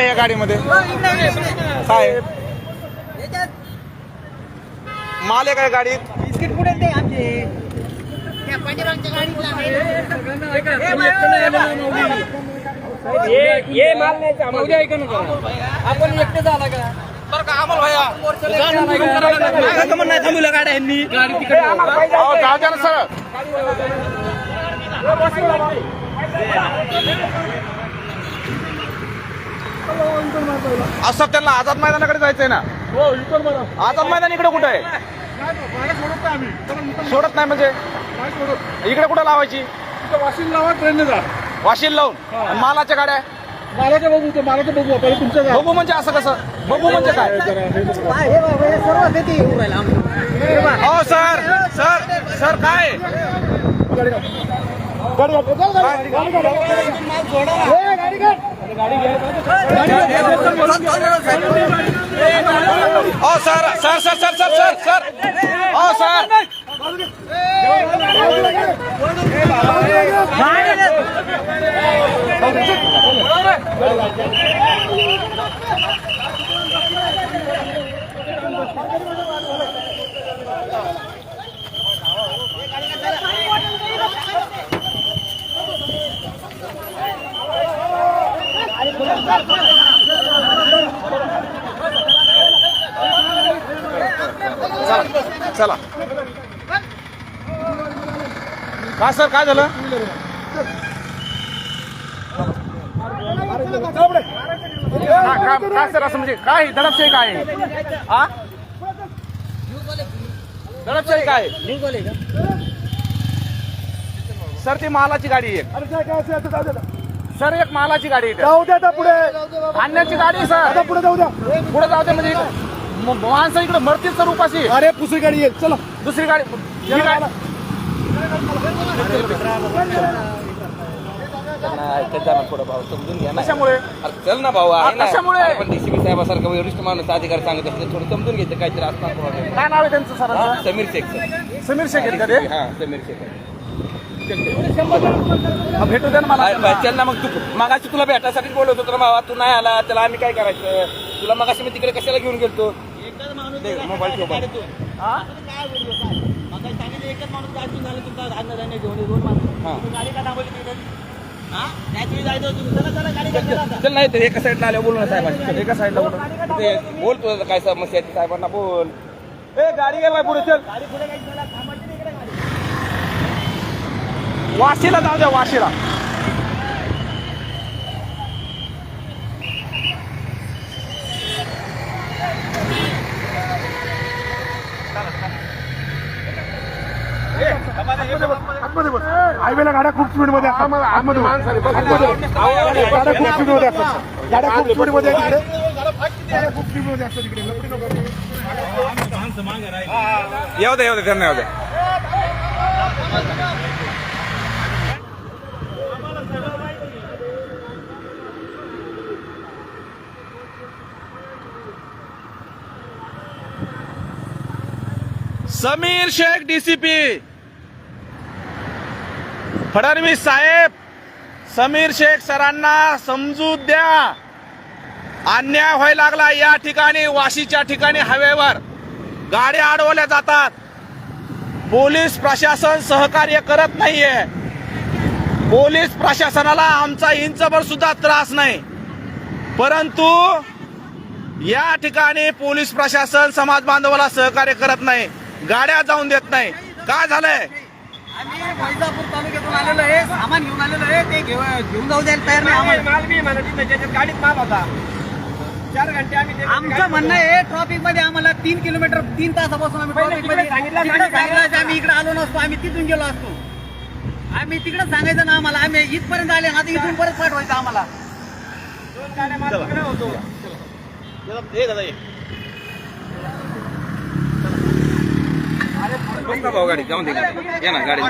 या गाडीमध्ये? काय? माल आहे काय गाडीत? बिस्किट ते आमचे? पांडुरंगच्या ये माल नाही उद्या ऐकून आपण एकटे झाला का? बरं का अमोल भैया. नाही थांबवलं गाड्या यांनी. गाडी तिकडे अहो, जाऊ द्या ना सर. असं त्यांना आझाद मैदानाकडे जायचंय ना? आझाद मैदान इकडे कुठं आहे? सोडत नाही म्हणजे? इकडे कुठं लावायची? वाशिम लावा ट्रेनने जा वाशील लावून मालाच्या गाड्या? मालाचं बघू ते मालाचं बघू आपण तुमचं गाव बघू म्हणजे असं कसं? बघू म्हणजे काय? हो सर. सर. सर काय? ओ चला. का सर काय झालं? का- काय सर असं म्हणजे काय दडपशाही काय? हा? दडपशाही काय? सर ती मालाची गाडी आहे एक. द्या सर एक मालाची गाडी आहे जाऊ द्या पुढे. आणण्याची गाडी सर. पुढे जाऊ द्या. पुढे जाऊ दे म्हणजे माणसं इकडे मरतील सर उपाशी. अरे पुसरी गाडी येईल चला. दुसरी गाडी. ही गाडी थोडं भाऊ समजून घ्या ना. कशामुळे? अरे चल ना भाऊ आहे ना. कशामुळे? आपण डीसीपी साहेबासारखं वरिष्ठ माणूस अधिकारी सांगत असले थोडं समजून घ्यायचं काहीतरी असणार काय नाव आहे त्यांचं सरांचं? समीर शेख सर. समीर शेख आहेत का ते? हा समीर शेख. हा, भेटू दे ना मला अरे चल ना मग तू मगाशी तुला भेटायसाठी बोलत होतो ना भावा तू नाही आला त्याला आम्ही काय करायचं? तुला मगाशी मी तिकडे कशाला घेऊन गेलतो? मोबाईल ठेव बाजूला. हा? चल नाही तर एका साईडला आल्या बोलू ना एका साईडला कुठं ते बोल तुझं काय समस्या आहे साहेबांना बोल. ए गाडी गेलाय पुढे चल. वाशीला जाऊ द्या वाशीला. आतमध्ये बस हायवेला गाड्या खूप स्पीडमध्ये असतात. आतमध्ये बस. आतमध्ये बस. गाड्या खूप स्पीडमध्ये असतात गाड्या खूप स्पीडमध्ये आहेत तिकडे गाड्या खूप स्पीडमध्ये असतात तिकडे लपडी नको करू. येऊ दे येऊ दे त्यांना येऊ दे समीर शेख डीसीपी फडणवीस साहेब समीर शेख सरांना समजू द्या. अन्याय व्हायला लागला या ठिकाणी वाशीच्या ठिकाणी हवेवर गाड्या अडवल्या जातात. पोलीस प्रशासन सहकार्य करत नाहीये. पोलीस प्रशासनाला आमचा इंचभर सुद्धा त्रास नाही. परंतु या ठिकाणी पोलीस प्रशासन समाज बांधवाला सहकार्य करत नाही. गाड्या जाऊन देत नाही. काय झालंय? तालुक्यातून आलेलो आहे. सामान घेऊन आलेलो आहे. ते घेऊ- घेऊन जाऊ द्यायला तयार नाही आम्हाला. माल मी होतो, त्याच्यात गाडीत माल होता. चार घंटे आम्ही आमचं म्हणणं आहे ट्रॉफिकमध्ये आम्हाला तीन किलोमीटर तीन तासापासून आम्ही पहिले मध्ये सांगितलं, तिकडे सांगितलं. सांगितलं असतं, आम्ही इकडे आलो नसतो आम्ही तिथून गेलो असतो. आम्ही तिकडे सांगायचं ना आम्हाला आम्ही इथपर्यंत आले ना आता इथून परत पाठवायचं आम्हाला. दोन गाड्या माल तिकडे होतो. बस ना भाऊ गाडी जाऊन दे गाडी या ना गाडी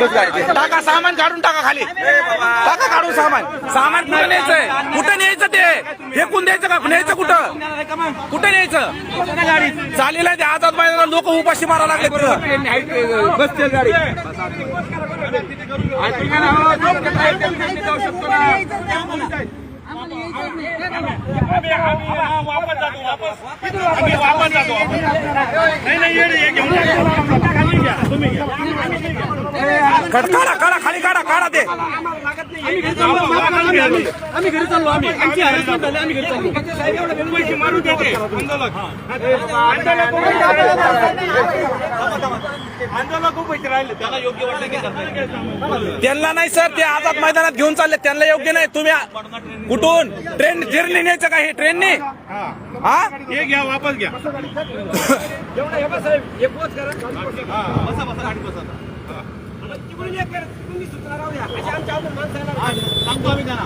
बस गाडी टाका सामान काढून टाका खाली टाका काढून सामान सामान कुठं न्यायचंय कुठं न्यायचं ते फेकून द्यायचं का न्यायचं कुठं कुठं न्यायचं चालेल आहे ते आझाद मैदानात लोक उपाशी मारा लागले बस चल गाडी आम्हाला कड- काढा काढा खाली काढा काढा ते आम्ही घरी चाललो आम्ही. आमची हॅरेसमेंट झाली आम्ही घरी चाललो. त्यांना नाही सर ते आझाद मैदानात घेऊन चालले. त्यांना योग्य नाही. तुम्ही कुठून? ट्रेन ट्रेनने न्यायचं का हे ट्रेनने? हा. हे? घ्या वापस घ्या. सांगतो आम्ही त्यांना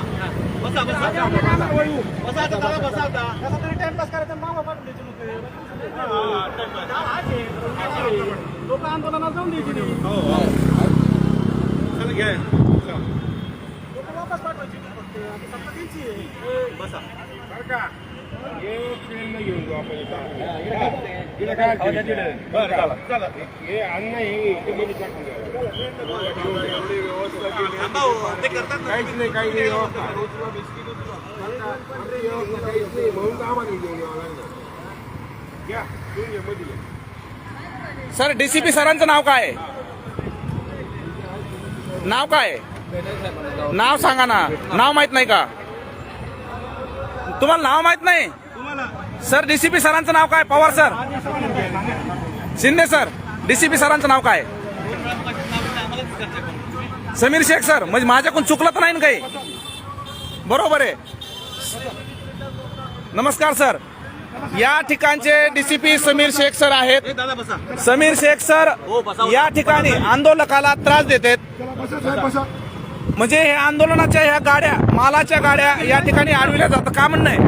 बसा. बसा. बसा आता दादा बसा आता टाइमपास करायचा मामा पाठवून द्यायचे लोक आंदोलनात जाऊन द्यायचे नाही चला घ्या लोक वापस पाठवायचे फक्त सत्ता. बसा बरं का? घेऊन जाऊ आपण इथं. इथं काय अडचण? बरं चला चला हे अन्न हे इथे गेली टाकून द्या. ते करतात ना. काहीच नाही काही नाही व्यवस्था आमची व्यवस्था काहीच नाही म्हणून तर आम्हाला घेऊन यावं लागलं घ्या घेऊन घ्या मध्ये घ्या. सर डीसीपी सरांचं नाव काय आहे? नाव काय आहे? नाव सांगा ना नाव माहीत नाही का तुम्हाला नाव माहीत नाही सर डीसीपी सरांचं नाव काय? Pawar sir. Shinde sir. DCP सरांचं नाव काय? समीर शेख सर. म्हणजे माझ्याकडून चुकलं तर नाही ना काही? बरोबर आहे. नमस्कार सर. या ठिकाणचे डीसीपी समीर शेख सर आहेत. समीर शेख सर या ठिकाणी आंदोलकाला त्रास देतात म्हणजे हे आंदोलनाच्या ह्या गाड्या मालाच्या गाड्या या ठिकाणी अडविल्या जातात. का म्हणणं आहे?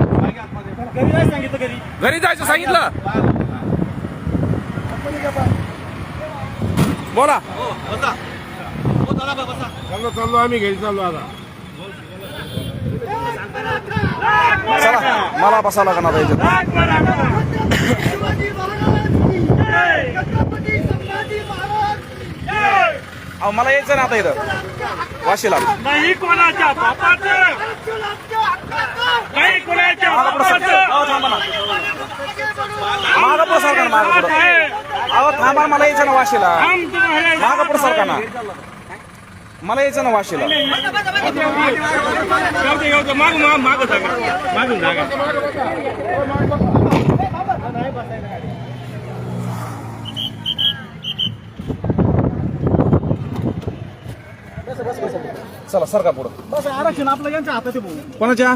घरी जायचं सांगितलं घरी. घरी जायचं सांगितलं? बोला. हो बसा. हो बसा. चाललो चाललो आम्ही घरी चाललो आता. चला मला बसावं लागणार आता इथं. अहो मला यायचं ना आता इथं. वाशीला. नाही कोणाच्या बापाचं? नाही कोणाच्या पुढं. बापाचं थांबा ना मागं पुढं सरका ना मागं पुढं. अहो थांबा मला यायचं ना वाशीला. मागं पुढं सरका ना. मला यायचं ना वाशीला. चला सरका पुढं. बस आरक्षण आपलं यांच्या हातात. कोणाच्या?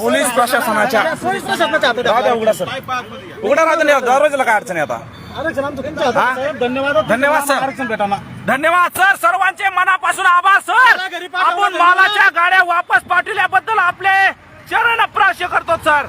पोलीस प्रशासनाच्या पोलीस प्रशासनाच्या हातात आहे. दादा उघडा सर. उघडा राहतो नाही दरवाजाला काय अडचण आहे आता? आरक्षण आमचं त्यांच्या हातात आहे, साहेब. धन्यवाद. धन्यवाद, सर. आरक्षण भेटाना. धन्यवाद सर. सर्वांचे मनापासून आभार सर. घरी पाठवा, आपण मालाच्या गाड्या वापस पाठवल्याबद्दल आपले चरण प्राश करतो सर.